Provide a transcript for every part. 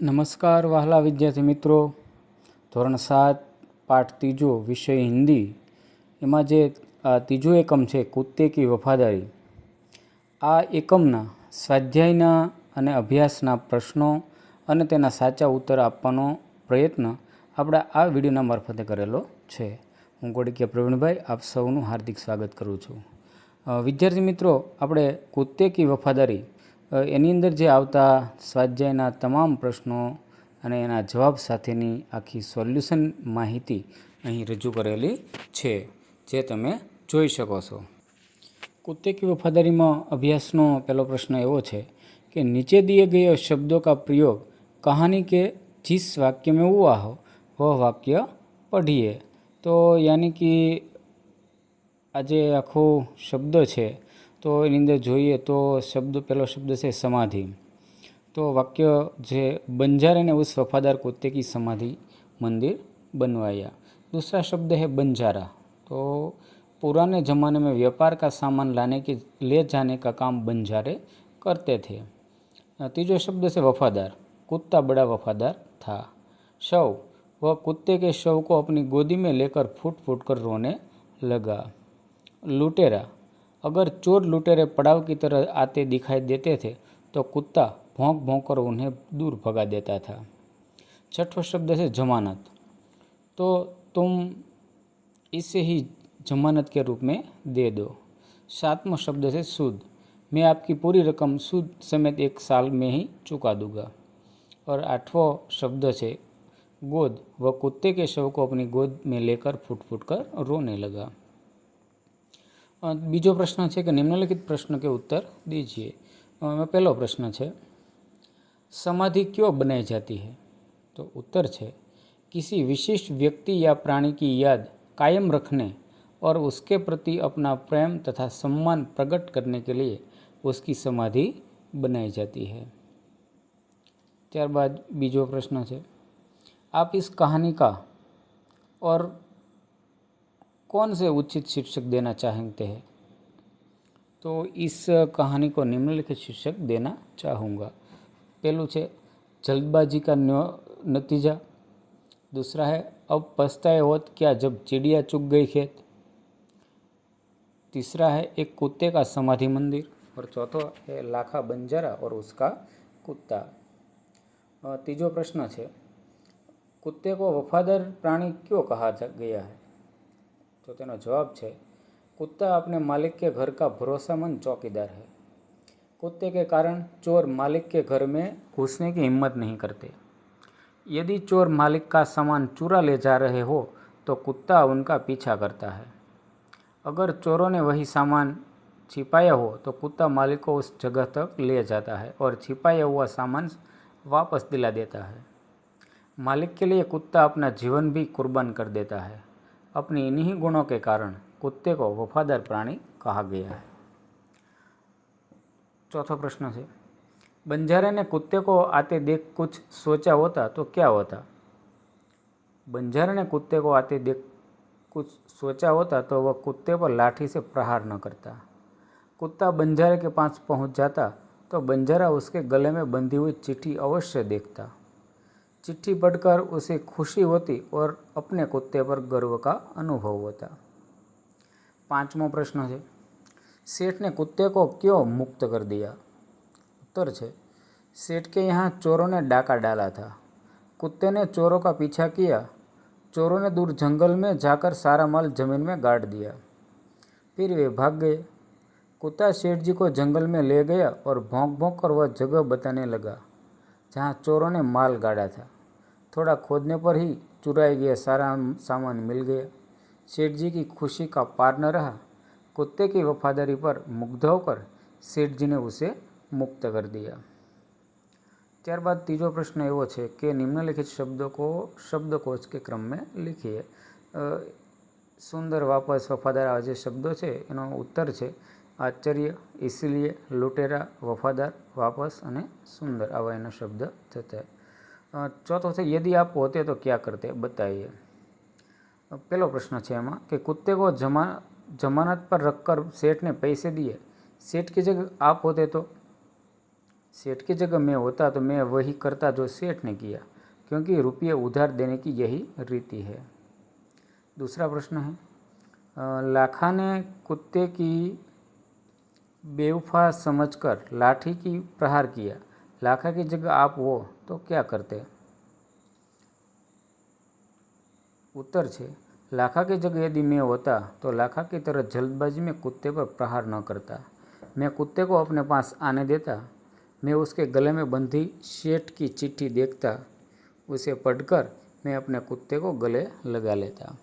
નમસ્કાર વહાલા વિદ્યાર્થી મિત્રો. ધોરણ સાત, પાઠ ત્રીજો, વિષય હિન્દી. એમાં જે ત્રીજો એકમ છે, કુત્તે કી વફાદારી. આ એકમના સ્વાધ્યાયના અને અભ્યાસના પ્રશ્નો અને તેના સાચા ઉત્તર આપવાનો પ્રયત્ન આપણે આ વિડીયોના મારફતે કરેલો છે. હું ગોડિકિયા પ્રવીણભાઈ, આપ સૌનું હાર્દિક સ્વાગત કરું છું. વિદ્યાર્થી મિત્રો, આપણે કુત્તે કી વફાદારી એની અંદર જે આવતા સ્વાધ્યાયના તમામ પ્રશ્નો અને એના જવાબ સાથેની આખી સોલ્યુશન માહિતી અહીં રજૂ કરેલી છે, જે તમે જોઈ શકો છો. કુત્તે વફાદારીમાં અભ્યાસનો પહેલો પ્રશ્ન એવો છે કે નીચે દીએ ગયો શબ્દો કા પ્રયોગ કહાની કે જીસ વાક્ય મેં હુઆ હો, વહ વાક્ય પઢીએ. તો યાની કે આ જે આખો શબ્દ છે તો એની અંદર જોઈએ તો શબ્દ પહેલો શબ્દ છે સમાધિ તો વાક્ય જે बंजारे ने उस वफादार कुत्ते की समाधि मंदिर बनवाया दूसरा शब्द है बंजारा तो पुराने ज़माने में व्यापार का सामान लाने के ले जाने का काम बंजारे करते थे तीजो शब्द से वफादार कुत्ता बड़ा वफादार था शव वह कुत्ते के शव को अपनी गोदी में लेकर फूट फूट कर रोने लगा लुटेरा अगर चोर लुटेरे पड़ाव की तरह आते दिखाई देते थे तो कुत्ता भोंक भोंक कर उन्हें दूर भगा देता था। छठवा शब्द है जमानत। तो तुम इसे ही जमानत के रूप में दे दो। सातवां शब्द है सूद। मैं आपकी पूरी रकम सूद समेत एक साल में ही चुका दूँगा। और आठवां शब्द से गोद। वह कुत्ते के शव को अपनी गोद में लेकर फूट फूट कर रोने लगा। બીજો પ્રશ્ન છે કે નિમ્નલિખિત પ્રશ્ન કે उत्तर दीजिए अ, એમાં પહેલો પ્રશ્ન છે समाधि क्यों बनाई जाती है तो उत्तर है किसी विशिष्ट व्यक्ति या प्राणी की याद कायम रखने और उसके प्रति अपना प्रेम तथा सम्मान प्रकट करने के लिए उसकी समाधि बनाई जाती है ત્યારબાદ બીજો પ્રશ્ન છે आप इस कहानी का और कौन से उचित शीर्षक देना चाहते हैं? तो इस कहानी को निम्नलिखित शीर्षक देना चाहूँगा। पहलू है जल्दबाजी का नतीजा। दूसरा है, अब पछताए होत क्या जब चिड़िया चुग गई खेत? तीसरा है, एक कुत्ते का समाधि मंदिर। और चौथा है, लाखा बंजारा और उसका कुत्ता। तीजो प्रश्न है कुत्ते को वफादार प्राणी क्यों कहा गया है? तो तेनो जवाब है कुत्ता अपने मालिक के घर का भरोसामंद चौकीदार है कुत्ते के कारण चोर मालिक के घर में घुसने की हिम्मत नहीं करते यदि चोर मालिक का सामान चुरा ले जा रहे हो तो कुत्ता उनका पीछा करता है अगर चोरों ने वही सामान छिपाया हो तो कुत्ता मालिक को उस जगह तक ले जाता है और छिपाया हुआ सामान वापस दिला देता है मालिक के लिए कुत्ता अपना जीवन भी कुर्बान कर देता है अपनी इन्हीं गुणों के कारण कुत्ते को वफादार प्राणी कहा गया है। चौथा प्रश्न है बंजारे ने कुत्ते को आते देख कुछ सोचा होता तो क्या होता? बंजारे ने कुत्ते को आते देख कुछ सोचा होता तो वह कुत्ते पर लाठी से प्रहार न करता। कुत्ता बंजारे के पास पहुँच जाता तो बंजारा उसके गले में बंधी हुई चिट्ठी अवश्य देखता। चिट्ठी पढ़कर उसे खुशी होती और अपने कुत्ते पर गर्व का अनुभव होता। पांचमो प्रश्न है, सेठ ने कुत्ते को क्यों मुक्त कर दिया? उत्तर है, सेठ के यहाँ चोरों ने डाका डाला था। कुत्ते ने चोरों का पीछा किया, चोरों ने दूर जंगल में जाकर सारा माल ज़मीन में गाड़ दिया। फिर वे भाग गए। कुत्ता सेठ जी को जंगल में ले गया और भौंक भौंक कर वह जगह बताने लगा, जहाँ चोरों ने माल गाड़ा था। थोड़ा खोदने पर ही चुराए गया सारा सामान मिल गया। सेठ जी की खुशी का पार न रहा। कुत्ते की वफादारी पर मुग्ध होकर सेठ जी ने उसे मुक्त कर दिया। त्यार बाद तीजो प्रश्न एवो है कि निम्नलिखित शब्दों को शब्द शब्दकोश के क्रम में लिखिए सुंदर वापस वफादार आज शब्दों से उत्तर है आश्चर्य इसलिए लुटेरा वफादार वापस अने सुंदर आवा शब्द थे ચોથો છે यदि आप होते तो क्या करते बताइए अ, पहलो प्रश्न है एमा कि कुत्ते को जमा जमानत पर रखकर सेठ ने पैसे दिए सेठ की जगह आप होते तो सेठ की जगह मैं होता तो मैं वही करता जो सेठ ने किया क्योंकि रुपये उधार देने की यही रीति है दूसरा प्रश्न है अ, लाखा ने कुत्ते की बेवफा समझकर लाठी की प्रहार किया लाखा की जगह आप हो तो क्या करते उत्तर છે लाखा की जगह यदि मैं होता तो लाखा की तरह जल्दबाजी में कुत्ते पर प्रहार न करता मैं कुत्ते को अपने पास आने देता मैं उसके गले में बंधी शेठ की चिट्ठी देखता उसे पढ़कर मैं अपने कुत्ते को गले लगा लेता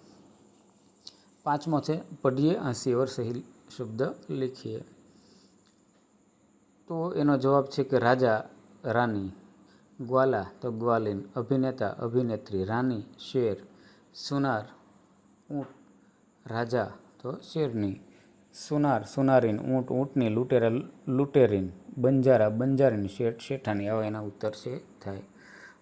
પાંચમો છે પઢીએ હસી ઓર સહી શબ્દ લીખીએ તો એનો જવાબ છે કે રાજા રાની, ગ્વાલા તો ગ્વાલિન, અભિનેતા, અભિનેત્રી, રાની, શેર, સુનાર, ઊંટ, રાજા તો શેરની, સુનાર, સુનારીન, ઊંટ, ઊંટની લૂંટેરા, લૂંટેરીન, બંજારા, બંજારીન શેઠ, શેઠાની આવા એના ઉત્તર છે, થાય.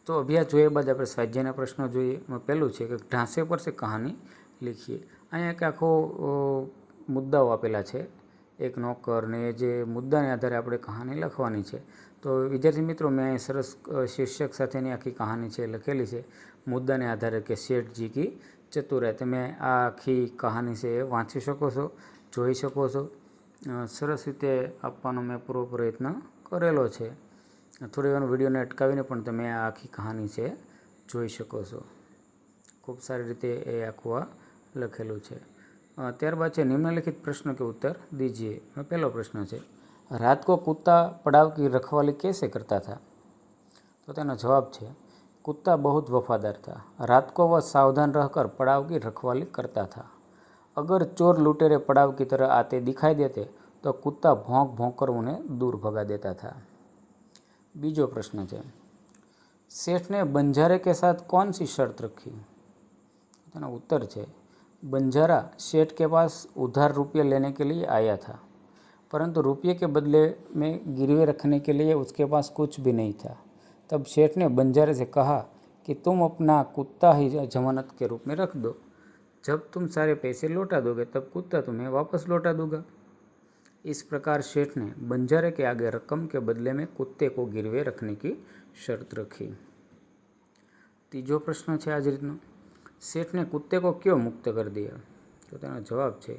તો અભ્યાસ જોયા બાદ આપણે સ્વાધ્યાયના પ્રશ્નો જોઈએ. એમાં પહેલું છે કે ઢાંસે પર છે કહાની લીખીએ. અહીંયા એક આખો મુદ્દાઓ આપેલા છે. એક નોકર ને જે મુદ્દાને આધારે આપણે કહાની લખવાની છે. તો વિદ્યાર્થી મિત્રો, મેં સરસ શીર્ષક સાથેની આખી કહાની છે લખેલી છે. મુદ્દાને આધારે કે શેઠજી કી ચતુરાય તમે આ આખી કહાની છે એ વાંચી શકો છો, જોઈ શકો છો. સરસ રીતે આપવાનો મેં પૂરો પ્રયત્ન કરેલો છે. થોડી વાર વિડીયોને અટકાવીને પણ તમે આ આખી કહાની છે જોઈ શકો છો. ખૂબ સારી રીતે એ આખું આ લખેલું છે. ત્યારબાદ છે નિમ્નલિખિત પ્રશ્નો કે ઉત્તર દીજીએ. પહેલો પ્રશ્ન છે रात को कुत्ता पड़ाव की रखवाली कैसे करता था? तो तेना जवाब છે कुत्ता बहुत वफादार था। रात को वह सावधान रहकर पड़ाव की रखवाली करता था। अगर चोर लुटेरे पड़ाव की तरह आते दिखाई देते तो कुत्ता भौंक भौंक कर उन्हें दूर भगा देता था। बीजो प्रश्न है सेठ ने बंजारे के साथ कौन सी शर्त रखी? तेना उत्तर है बंजारा सेठ के पास उधार रुपये लेने के लिए आया था। परंतु रुपये के बदले में गिरवे रखने के लिए उसके पास कुछ भी नहीं था तब सेठ ने बंजारे से कहा कि तुम अपना कुत्ता ही जमानत के रूप में रख दो जब तुम सारे पैसे लौटा दोगे तब कुत्ता तुम्हें वापस लौटा दूंगा इस प्रकार सेठ ने बंजारे के आगे रकम के बदले में कुत्ते को गिरवे रखने की शर्त रखी ત્રીજો પ્રશ્ન છે આ જ રીતનો सेठ ने कुत्ते को क्यों मुक्त कर दिया तो तेना जवाब है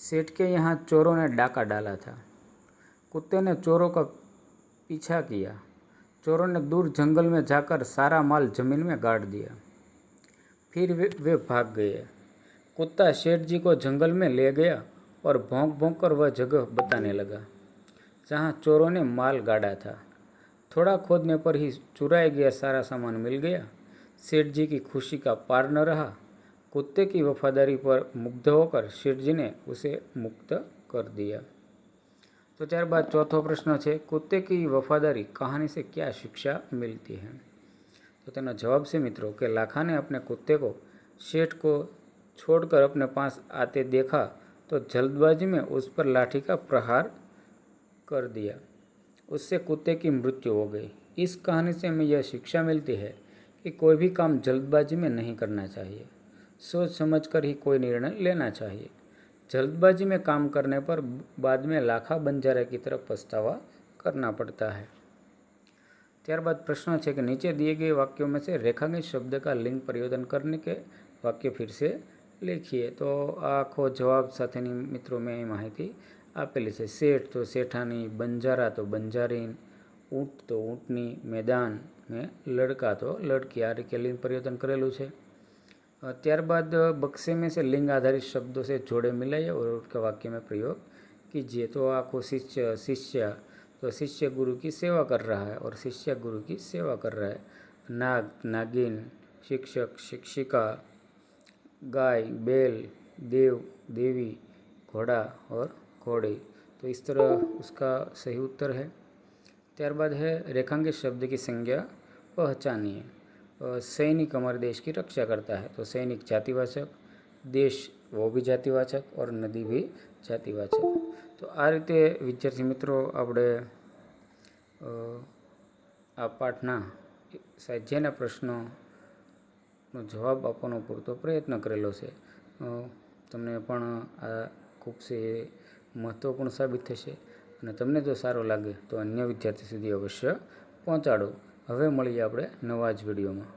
सेठ के यहाँ चोरों ने डाका डाला था। कुत्ते ने चोरों का पीछा किया। चोरों ने दूर जंगल में जाकर सारा माल ज़मीन में गाड़ दिया। फिर वे, वे भाग गए। कुत्ता सेठ जी को जंगल में ले गया और भोंक भोंक कर वह जगह बताने लगा जहाँ चोरों ने माल गाड़ा था। थोड़ा खोदने पर ही चुराया गया सारा सामान मिल गया। सेठ जी की खुशी का पार न रहा। कुत्ते की वफादारी पर मुग्ध होकर सेठ जी ने उसे मुक्त कर दिया तो ત્યારબાદ ચોથો પ્રશ્ન છે कुत्ते की वफादारी कहानी से क्या शिक्षा मिलती है तो तेना जवाब से मित्रों कि लाखा ने अपने कुत्ते को सेठ को छोड़कर अपने पास आते देखा तो जल्दबाजी में उस पर लाठी का प्रहार कर दिया उससे कुत्ते की मृत्यु हो गई इस कहानी से हमें यह शिक्षा मिलती है कि कोई भी काम जल्दबाजी में नहीं करना चाहिए सोच समझ कर ही कोई निर्णय लेना चाहिए। जल्दबाजी में काम करने पर बाद में लाखा बंजारे की तरफ़ पछतावा करना पड़ता है। त्यारबाद प्रश्न है कि नीचे दिए गए वाक्यों में से रेखांकित शब्द का लिंग परिवर्तन करने के वाक्य फिर से लिखिए। तो आखो जवाब साथ मित्रों में महती आपेली से सेठ तो सेठानी, बंजारा तो बंजारीन, ऊँट तो ऊँटनी, मैदान में लड़का तो लड़की। आ रीते लिंग परिवर्तन करेलू है ત્યારબાદ बक्से में से लिंग आधारित शब्दों से जोड़े मिलाइए और उसका वाक्य में प्रयोग कीजिए तो आखो शिष्य शिष्य तो शिष्य गुरु की सेवा कर रहा है और शिष्य गुरु की सेवा कर रहा है नाग नागिन शिक्षक शिक्षिका गाय बैल देव देवी घोड़ा और घोड़े तो इस तरह उसका सही उत्तर है ત્યારબાદ है रेखांकित शब्द की संज्ञा पहचानिए अ, सैनिक हमारे देश की रक्षा करता है तो सैनिक जातिवाचक देश वो भी जातिवाचक और नदी भी જાતિવાચક તો આ રીતે વિદ્યાર્થી મિત્રો આપણે અ, આ પાઠના સ્વાધ્યાયના પ્રશ્નોનો જવાબ આપવાનો પૂરતો પ્રયત્ન કરેલો છે અ, તમને પણ આ ખૂબ છે મહત્ત્વપૂર્ણ સાબિત થશે અને તમને જો સારો લાગે તો અન્ય વિદ્યાર્થી સુધી અવશ્ય પહોંચાડો હવે મળીએ આપણે નવા જ વિડીયોમાં.